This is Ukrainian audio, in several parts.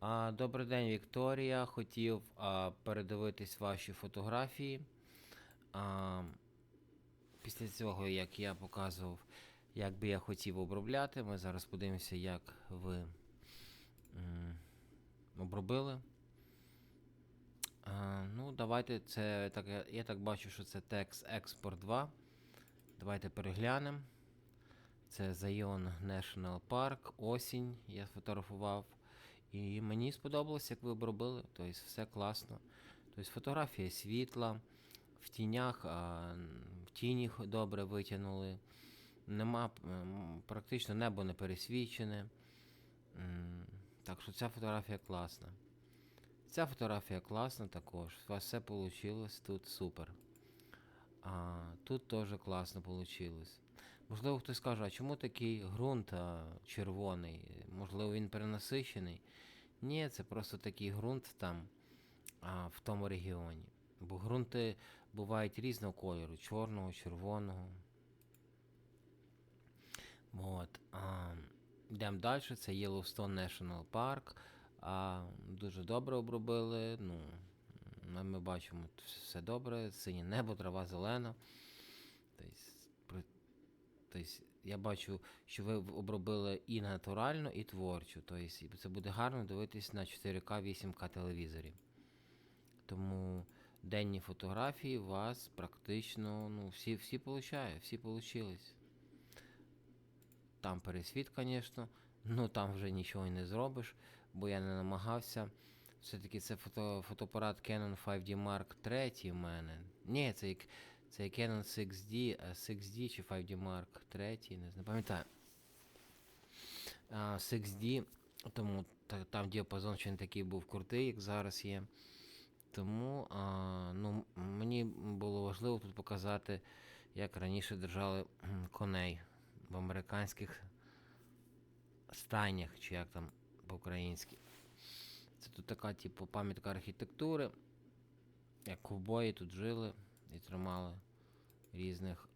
А, добрий день, Вікторія. Хотів а, передивитись ваші фотографії. А, після цього, як я показував, як би я хотів обробляти, ми зараз подивимося, як ви м, обробили. А, ну, давайте це так. Я, я так бачу, що це текст Export 2. Давайте переглянемо. Це Zion National Park, осінь я фотографував. І мені сподобалось, як ви обробили. Тобто все класно. Тобто фотографія світла, в тінях, в тіні добре витягнули. Нема практично небо не пересвічене. Так що ця фотографія класна. Ця фотографія класна також. У вас все вийшло тут супер. А, тут теж класно вийшло. Можливо, хтось скаже, а чому такий ґрунт червоний? Можливо, він перенасичений? Ні, це просто такий ґрунт там а, в тому регіоні. Бо ґрунти бувають різного кольору: чорного, червоного. От. А, йдемо далі. Це Yellowstone National Park. А, дуже добре обробили. Ну, ми, бачимо все добре, синє небо, трава зелена. Тобто, я бачу, що ви обробили і натурально, і творчо. Тобто, це буде гарно дивитись на 4К 8К телевізорі. Тому денні фотографії у вас практично ну, всі, всі получає, всі получились. Там пересвіт, звісно, ну там вже нічого не зробиш, бо я не намагався. Все-таки це фото, фотоапарат Canon 5D Mark III в мене. Ні, це, як- це Canon 6D, 6D чи 5D Mark III, не знаю, пам'ятаю. А, 6D, тому та, там діапазон ще не такий був крутий, як зараз є. Тому а, ну, мені було важливо тут показати, як раніше держали коней в американських стайнях, чи як там по-українськи. Це тут така, типу, пам'ятка архітектури. Як ковбої тут жили і тримали різних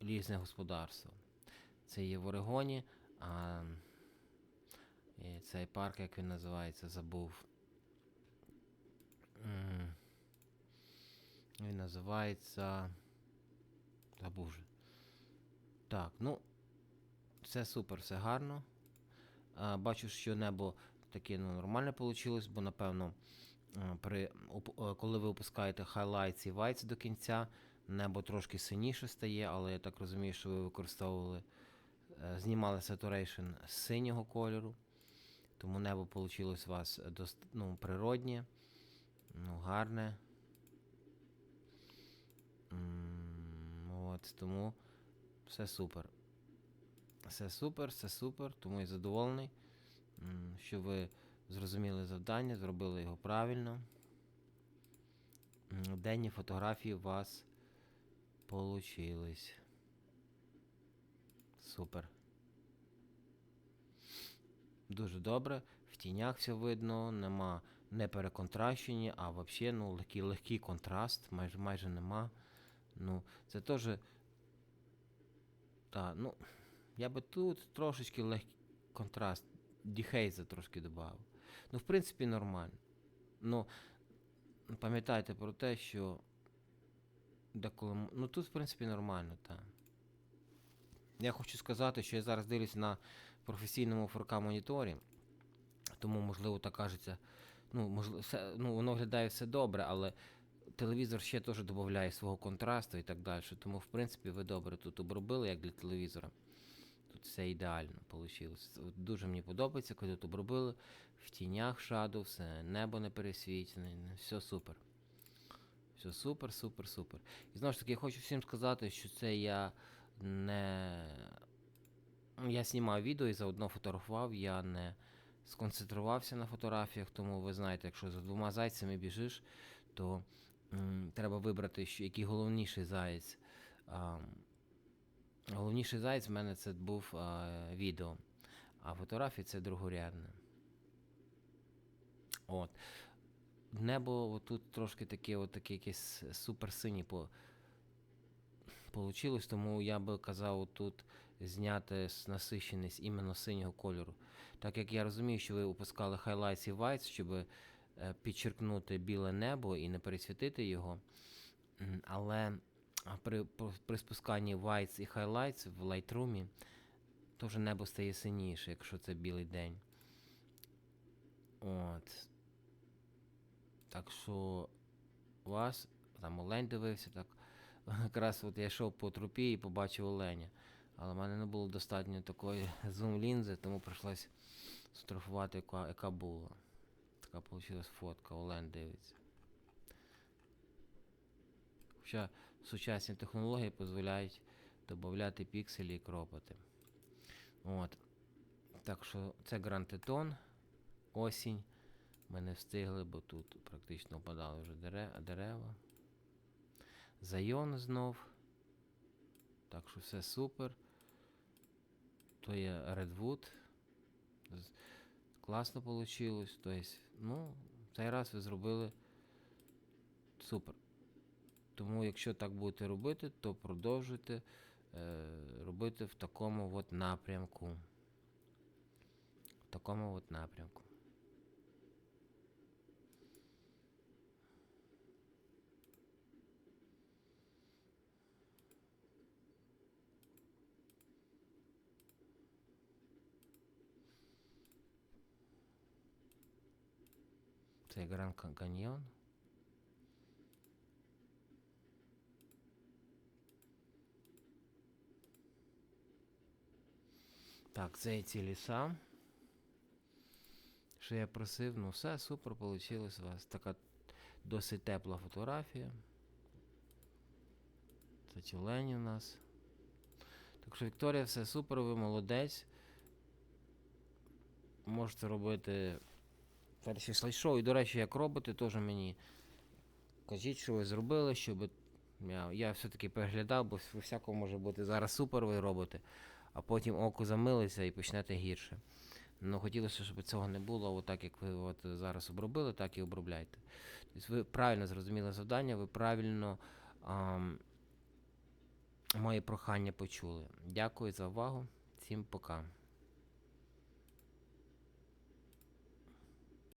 різне господарство. Це є в Орегоні, а цей парк, як він називається, забув. Він називається. Забув вже. Так, ну. Все супер, все гарно. Бачу, що небо таке ну, нормальне вийшло, бо напевно, при, е, коли ви опускаєте highlights і whites до кінця, небо трошки синіше стає, але я так розумію, що ви використовували, е, знімали saturation з синього кольору. Тому небо вийшло у вас ну, природнє, ну, гарне. От, тому все супер. Все супер, все супер, тому я задоволений, що ви зрозуміли завдання, зробили його правильно. Денні фотографії у вас получились. Супер. Дуже добре. В тінях все видно, нема не переконтращені, а взагалі ну, легкий, легкий контраст, майже, майже нема. Ну, це теж. Так, ну. Я би тут трошечки легкий контраст, діхейза трошки додав. Ну, в принципі, нормально. Ну, пам'ятайте про те, що деколи. Ну тут, в принципі, нормально, так. Я хочу сказати, що я зараз дивлюсь на професійному 4К моніторі, тому, можливо, так кажеться. Ну, можливо, все, ну, воно виглядає все добре, але телевізор ще теж додає свого контрасту і так далі. Тому, в принципі, ви добре тут обробили, як для телевізора. Тут все ідеально вийшло. Дуже мені подобається, коли тут обробили в тінях шаду, все, небо не пересвічене, все супер. Все супер, супер, супер. І знову ж таки, я хочу всім сказати, що це я не. Я знімав відео і заодно фотографував, я не сконцентрувався на фотографіях, тому ви знаєте, якщо за двома зайцями біжиш, то м, треба вибрати, що, який головніший заєць. А, головніший заєць в мене це був а, відео, а фотографії це другорядне. От. Небо тут трошки таке, от таке якесь суперсинє по, тому я би казав, тут зняти насищеність іменно синього кольору. Так як я розумію, що ви опускали highlights і whites, щоб е, підчеркнути біле небо і не пересвітити його. Але при, при спусканні whites і highlights в Lightroom то вже небо стає синіше, якщо це білий день. От. Так що у вас там олень дивився, так. Якраз от я йшов по трупі і побачив оленя. Але в мене не було достатньо такої зум-лінзи, тому прийшлось сфотографувати, яка, яка була. Така вийшла фотка, олень дивиться. Хоча сучасні технології дозволяють додати пікселі і кропати. От. Так що це Teton, осінь. Ми не встигли, бо тут практично опадали вже дерева. Зайон знов. Так що все супер. То є Redwood. Класно вийшло. Тобто, ну, цей раз ви зробили супер. Тому, якщо так будете робити, то продовжуйте е, робити в такому от напрямку. В такому от напрямку. Це Гранд Каньйон. Так, це і ці ліса. Що я просив, ну все, супер вийшло у вас. Така досить тепла фотографія. Це тюлені у нас. Так що, Вікторія, все супер, ви молодець. Можете робити перші слайд-шоу. І, до речі, як робите, теж мені кажіть, що ви зробили, щоб я, я все-таки переглядав, бо у всякому може бути зараз супер ви робите, а потім око замилиться і почнете гірше. Ну, хотілося, щоб цього не було, отак як ви от зараз обробили, так і обробляйте. Тобто ви правильно зрозуміли завдання, ви правильно ам, моє прохання почули. Дякую за увагу. Всім пока.